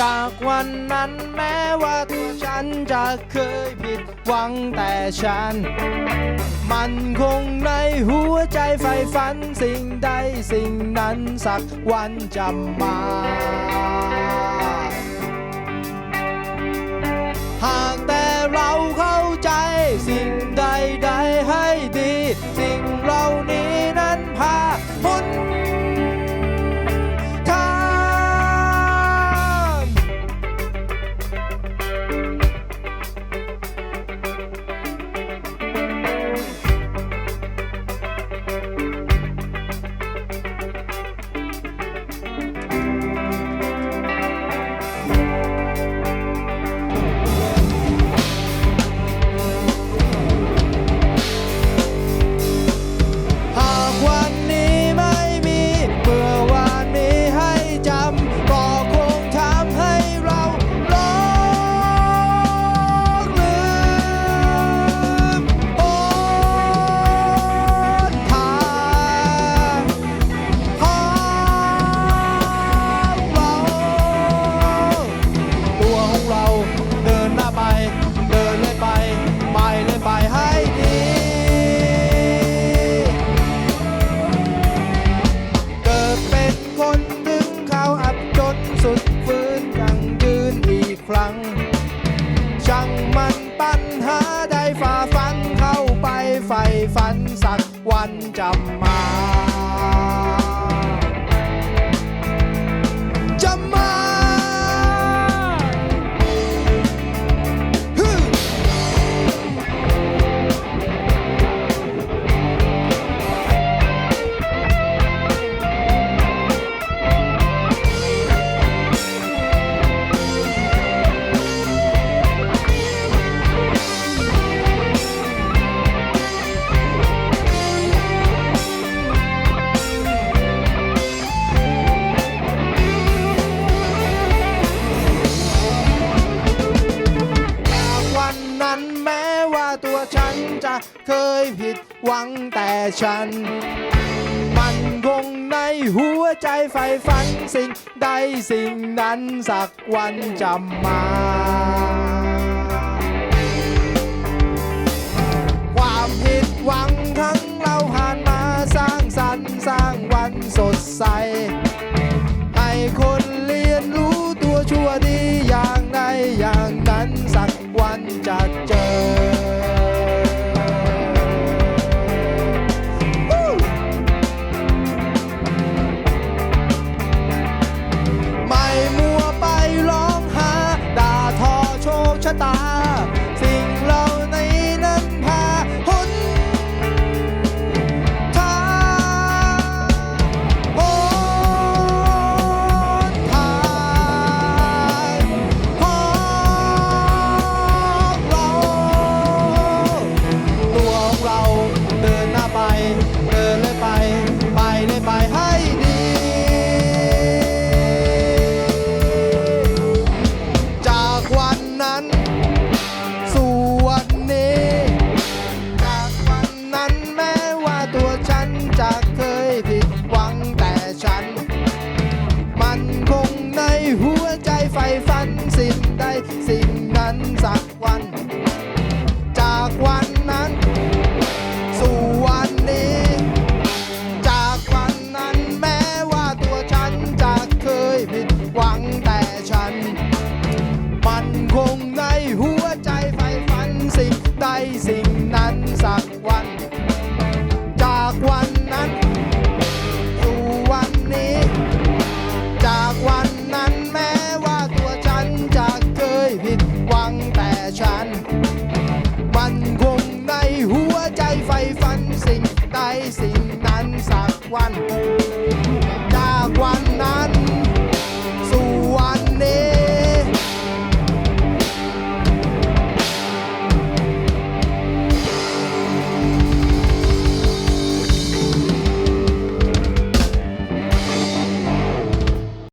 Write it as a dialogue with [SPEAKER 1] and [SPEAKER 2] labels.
[SPEAKER 1] จากวันนั้นแม้ว่าตัวฉันจะเคยผิดหวังแต่ฉัน มันคงในหัวใจใฝ่ฝันสิ่งใดสิ่งนั้นสักวันจะมาันจำมา ฉันจะเคยผิดหวังแต่ฉัน มันคงในหัวใจใฝ่ฝันสิ่งใดสิ่งนั้นสักวันจะมา ความผิดหวังทั้งเราผ่านมาสร้างสรรสร้างวันสดใส ให้คนเรียนรู้ตัวชั่วดีอย่างใดอย่างนั้นสักวันจะเจอ ชะตา สิ่งนั้นสัก one.